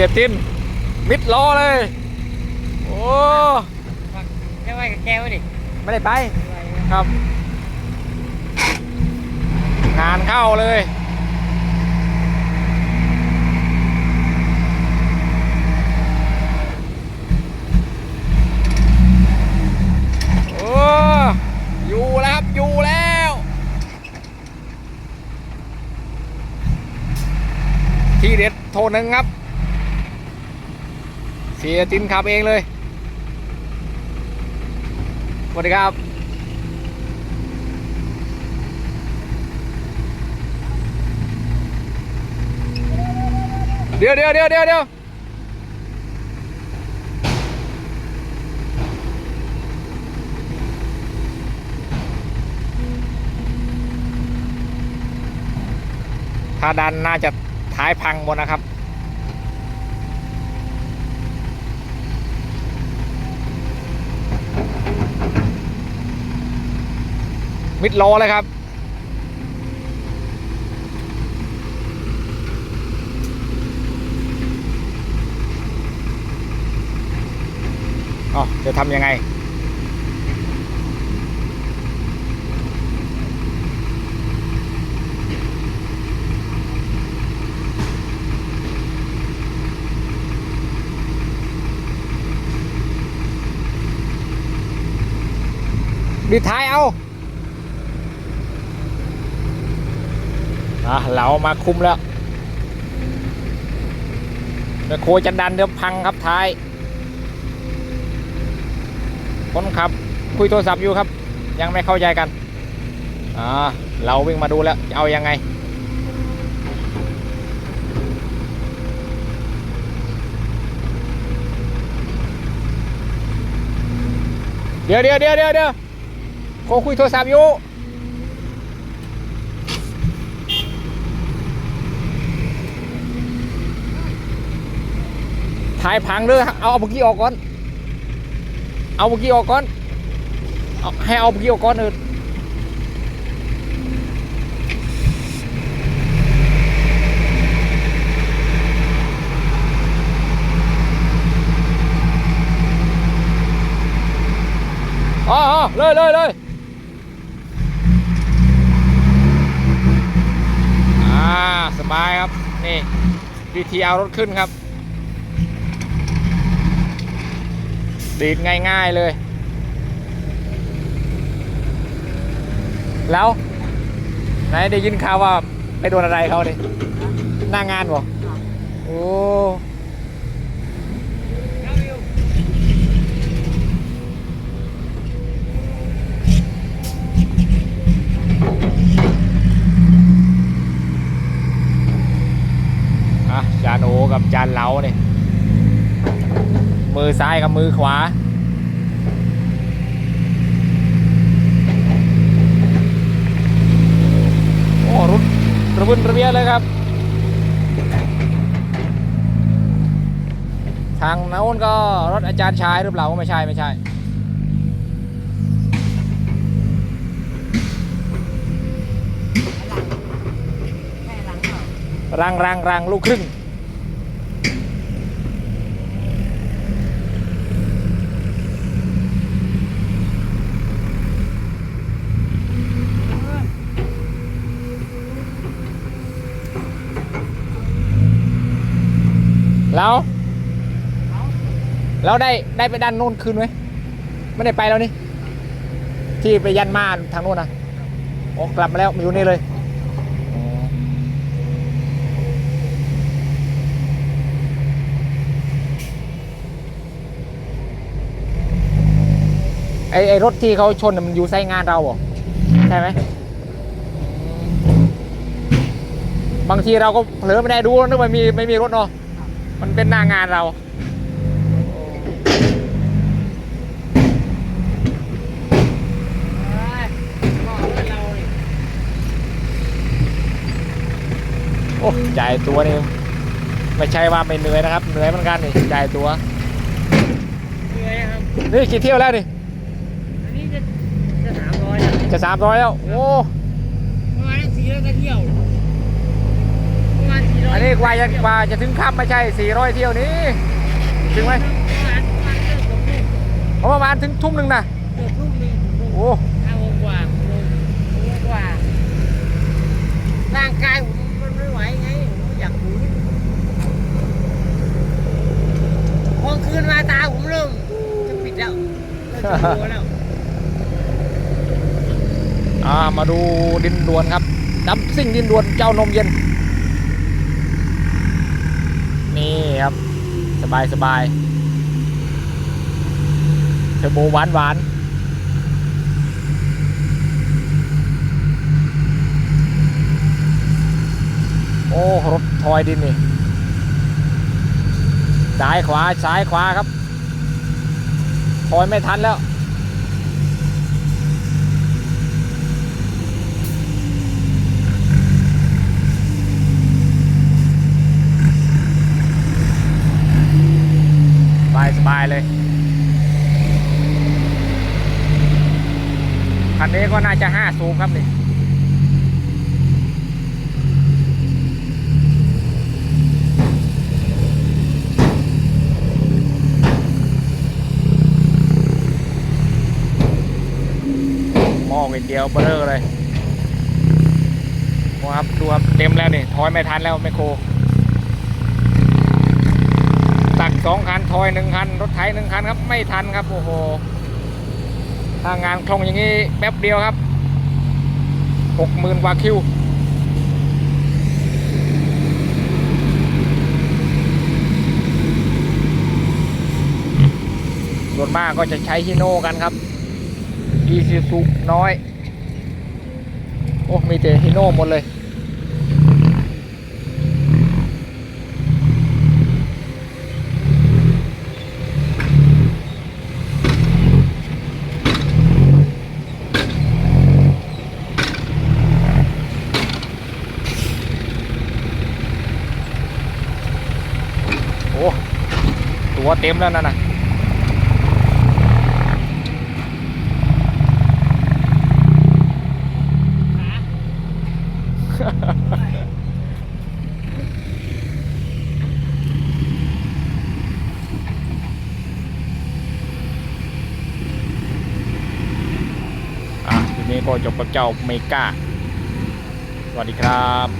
สียตินมิดล้อเลย โอ้แค่ไว้กับแกไว้ดิไม่ได้ไปครับ งานเข้าเลยโอ้อยู่แล้วครับอยู่แล้วที่เด็ดโทรหนึ่งครับ เสียจินขับเองเลยสวัสดีครับ เดี๋ยวเดี๋ยวเดี๋ยวเดี๋ยวเดี๋ยวถ้าดันน่าจะท้ายพังหมดนะครับ มิดโลเลยครับ อ๋อจะทำยังไงบิท้ายเอา อะเรามาคุมแล้วแม่โคจะดันเดี๋ยวพังครับท้าย คนขับคุยโทรศัพท์อยู่ครับ ยังไม่เข้าใจกันอ่าเราวิ่งมาดูแล้วจะเอายังไงเดี๋ยวเดี๋ยวเดี๋ยวเดี๋ยวเดี๋ยวโคคุยโทรศัพท์อยู่ ถ่ายพังเด้อเอาเอาเมื่อกี้ออกก่อน เอาเมื่อกี้ออกก่อนเอาให้เอาเมื่อกี้ออกก่อนเอออ๋อเลยเลยเลยอ่า สบายครับ นี่ดีทีเอารถขึ้นครับ ดีดง่าย ๆเลย แล้วไหนได้ยินข่าวว่าไปโดนอะไรเขาดิหน้างานบอกโอ้อะจานโอกับจานเหลาเนี่ย มือซ้ายกับมือขวา โอ้รุดระบุนระเบียเลยครับ ทางโน้นก็รถอาจารย์ชายหรือเปล่าไม่ใช่ไม่ใช่แค่หลังเปล่ารังรังรังลูกครึ่ง แล้วเราได้ได้ไปด้านโน้นคืนไหมไม่ได้ไปแล้วนี่ ที่ไปยันมาทางโน้นนะโอ้กลับมาแล้วมาอยู่นี่เลยอ๋อไอไอรถที่เขาชนมันอยู่ไซต์งานเราเหรอใช่ไหมบางทีเราก็เผลอไม่ได้ดูนึกว่ามีไม่มีรถเนาะ มันเป็นหน้างานเราเอ้ยบอกรถเราดิโอ้จ่ายตัวนี่ไม่ใช่ว่าไม่เหนื่อยนะครับ เหนื่อยเหมือนกันนี่จ่ายตัวเหนื่อยครับนี่กี่เที่ยวแล้วนี่อันนี้จะจะสามร้อยแล้วจะสามร้อยแล้ว โอ้ประมาณสี่ร้อยก็เที่ยวประมาณสี่ร้ อยอันนี้กว่าจะกว่าจะถึงค่ำไม่ใช่ 400 เที่ยวนี้ ถึงไหมประมาณประมาณเกือบทุ่มเอาประมาณถึงทุ่มหนึ่งนะเกือบทุ่มหนึงโอ้ห้าโมงกว่าหกโมงกว่า ร่างกายผมมันไม่ไหวไงผมอยากฝืนพอคืนมาตาผมเริ่มจะปิดแล้วเริ่มจะกลัวแล้วอ่ามาดูดินดวนครับดับซิ่งดินดวนเจ้านมเย็น นี่ครับ สบายสบายเทอร์โบหวานหวานโอ้รถทอยดินนี่ซ้ายขวาซ้ายขวาครับ ทอยไม่ทันแล้ว ส บายเลย คันนี้ก็น่าจะห้าสูบครับนี่หม้อก๋วยเตี๋ยวเบลอเลยครับดูครับเต็มแล้วนี่ถอยไม่ทันแล้วแมโคร ตัก สองคันทอยหนึ่งคัน รถไถหนึ่งคันครับไม่ทันครับโอ้โหถ้างานคล่องอย่างนี้แป๊บเดียวครับหกหมื่นกว่าคิวส่วนมากก็จะใช้ฮิโน่กันครับอีซีซุน้อย โอ้ มีแต่ฮิโน่หมดเลย โอ้ตัวเต็มแล้วนั่นนะอะทีนี้ก็จบกับเจ้าเมกาสวัสดีครับ